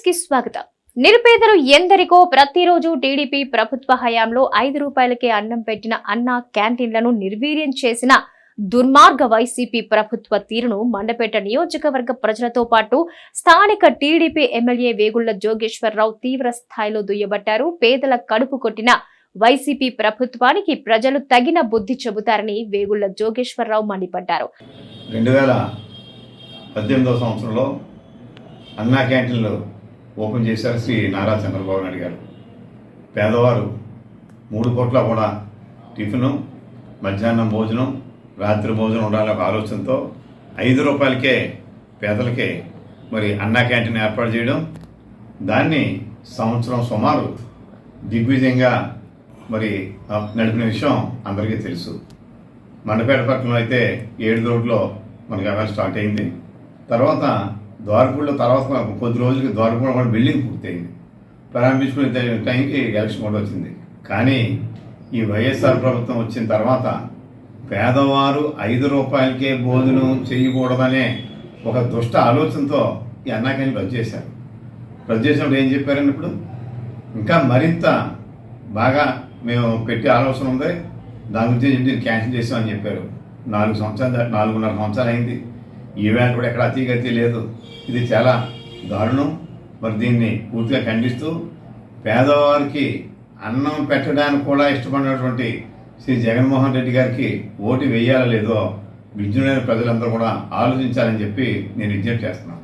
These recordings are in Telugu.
స్వాగతం. నిరుపేదలు ఎందరికో ప్రతిరోజు టీడీపీ ప్రభుత్వ హయాంలో ఐదు రూపాయలకే అన్నం పెట్టిన అన్న క్యాంటీన్లను నిర్వీర్యం చేసిన దుర్మార్గ వైసీపీ ప్రభుత్వ తీరును మండపేట నియోజకవర్గ ప్రజలతో పాటు స్థానిక టీడీపీ ఎమ్మెల్యే వేగుళ్ళ జోగేశ్వరరావు తీవ్ర స్థాయిలో దుయ్యబట్టారు. పేదల కడుపు కొట్టిన వైసీపీ ప్రభుత్వానికి ప్రజలు తగిన బుద్ధి చెబుతారని వేగుళ్ళ జోగేశ్వరరావు మండిపడ్డారు. రెండు వేల పద్దెనిమిదవ సంవత్సరంలో అన్నా క్యాంటీన్లు ఓపెన్ చేశారు శ్రీ నారా చంద్రబాబు నాయుడు గారు. పేదవారు మూడు పూట్ల కూడా టిఫిను మధ్యాహ్నం భోజనం రాత్రి భోజనం ఉండాలనే ఒక ఆలోచనతో ఐదు రూపాయలకే పేదలకి మరి అన్నా క్యాంటీన్ ఏర్పాటు చేయడం దాన్ని సంవత్సరం సుమారు దిగ్విజయంగా మరి నడిపిన విషయం అందరికీ తెలుసు. మండపేట పట్టణంలో అయితే ఏడు రోడ్లో మనకి అలా స్టార్ట్ అయింది. తర్వాత ద్వారపూడిలో తర్వాత కొద్ది రోజులకి ద్వారపూడి కూడా బిల్డింగ్ పూర్తయింది. ప్రారంభించుకునే టైంకి ఎలక్షన్ కూడా వచ్చింది. కానీ ఈ వైఎస్ఆర్ ప్రభుత్వం వచ్చిన తర్వాత పేదవారు ఐదు రూపాయలకే భోజనం చేయకూడదనే ఒక దుష్ట ఆలోచనతో ఈ అన్నాకాన్ని రద్దు చేశారు. రద్దు చేసినప్పుడు ఏం చెప్పారండి ఇప్పుడు? ఇంకా మరింత బాగా మేము పెట్టే ఆలోచన ఉంది. దాని గురించి క్యాన్సిల్ చేసామని చెప్పారు. నాలుగు సంవత్సరాలు నాలుగున్నర సంవత్సరాలు అయింది. ఈవెంట్ కూడా ఎక్కడ అతీగతి లేదు. ఇది చాలా దారుణం. మరి దీన్ని పూర్తిగా ఖండిస్తూ పేదవారికి అన్నం పెట్టడానికి కూడా ఇష్టపడినటువంటి శ్రీ జగన్మోహన్ రెడ్డి గారికి ఓటు వేయాలా లేదో విజ్ఞులైన ప్రజలందరూ కూడా ఆలోచించాలని చెప్పి నేను విజ్ఞప్తి చేస్తున్నాను.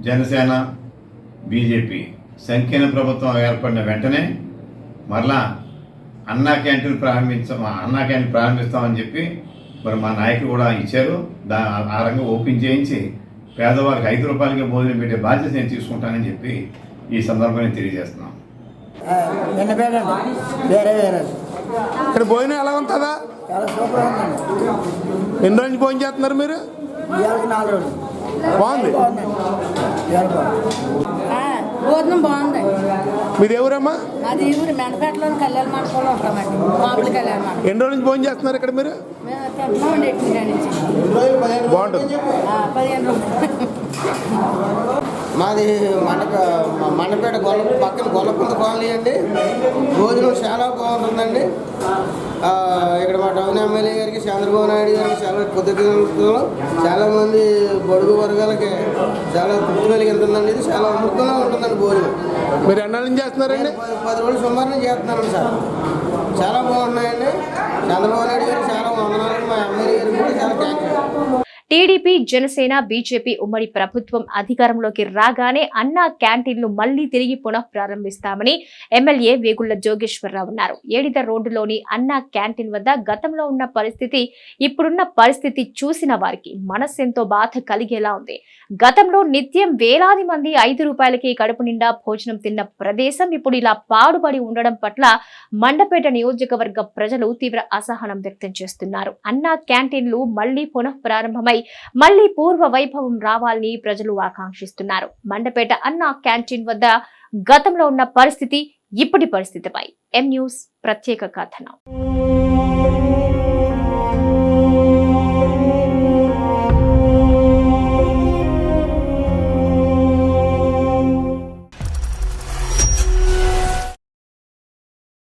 జనసేన బీజేపీ సంకీర్ణ ప్రభుత్వం ఏర్పడిన వెంటనే మరలా అన్నా క్యాంటీన్ ప్రారంభించ అన్నా క్యాంటీన్ ప్రారంభిస్తామని చెప్పి మరి మా నాయకులు కూడా ఇచ్చారు. దా ఆ రంగం ఓపెన్ చేయించి పేదవారికి ఐదు రూపాయలకే భోజనం పెట్టే బాధ్యత నేను తీసుకుంటానని చెప్పి ఈ సందర్భంగా తెలియజేస్తున్నాం నిన్నపేటండి వేరే వేరే. ఇక్కడ భోజనం ఎలా ఉంటుందా? చాలా సూపర్ ఉందండి. ఎన్ని రోజులు భోజనం చేస్తున్నారు మీరు? ఇవాళకి నాలుగు రోజులు. బాగుంది. భోజనం బాగుంది. మీరు ఎవరమ్మా అది ఊరు మెండపేటలోని కళ్యాణ మండపంలో ఉంటామండి. మామూలు కళ్యాణ మండపం. ఎన్ని రోజుల నుంచి భోజనం చేస్తున్నారు ఇక్కడ మీరు? మేము తింటున్నామండి ఎట్టి కాడి నుంచి. బాగుంటుంది. ఆ, పదిహేను రోజులు. మాది మండప మండపేట గొల్ల పక్కన గొల్లపుంద కాలనీ అండి. భోజనం చాలా బాగుంటుందండి. ఇక్కడ మా టౌన్ ఎమ్మెల్యే గారికి చంద్రబాబు నాయుడు గారికి చాలా కృతజ్ఞతలు. చాలామంది బడుగు వర్గాలకి చాలా తృప్తి కలిగింటుందండి. ఇది చాలా అమృతంగా ఉంటుందండి భోజనం. మీరు ఎన్ని రోజుల నుంచి చేస్తున్నారండి? పది- రోజులు సుమారు నుంచి చేస్తున్నాను సార్. చాలా బాగున్నాయండి. చంద్రబాబు నాయుడు గారికి చాలా వందనాలు మా ఎమ్మెల్యే గారికి కూడా చాలా థ్యాంక్స్ టీడీపీ జనసేన బీజేపీ ఉమ్మడి ప్రభుత్వం అధికారంలోకి రాగానే అన్నా క్యాంటీన్లు మళ్ళీ తిరిగి పునః ప్రారంభిస్తామని ఎమ్మెల్యే వేగుళ్ళ జోగేశ్వరరావు అన్నారు. ఏడిద రోడ్డులోని అన్నా క్యాంటీన్ వద్ద గతంలో ఉన్న పరిస్థితి ఇప్పుడున్న పరిస్థితి చూసిన వారికి మనస్సెంతో బాధ కలిగేలా ఉంది. గతంలో నిత్యం వేలాది మంది ఐదు రూపాయలకి కడుపు నిండా భోజనం తిన్న ప్రదేశం ఇప్పుడు ఇలా పాడుపడి ఉండడం పట్ల మండపేట నియోజకవర్గ ప్రజలు తీవ్ర అసహనం వ్యక్తం చేస్తున్నారు. అన్నా క్యాంటీన్లు మళ్ళీ పునః ప్రారంభమై మళ్ళీ పూర్వ వైభవం రావాలని ప్రజలు ఆకాంక్షిస్తున్నారు. మండపేట అన్నా క్యాంటీన్ వద్ద గతంలో ఉన్న పరిస్థితి ఇప్పటి పరిస్థితిపై. ఎం న్యూస్ ప్రత్యేక కథనం.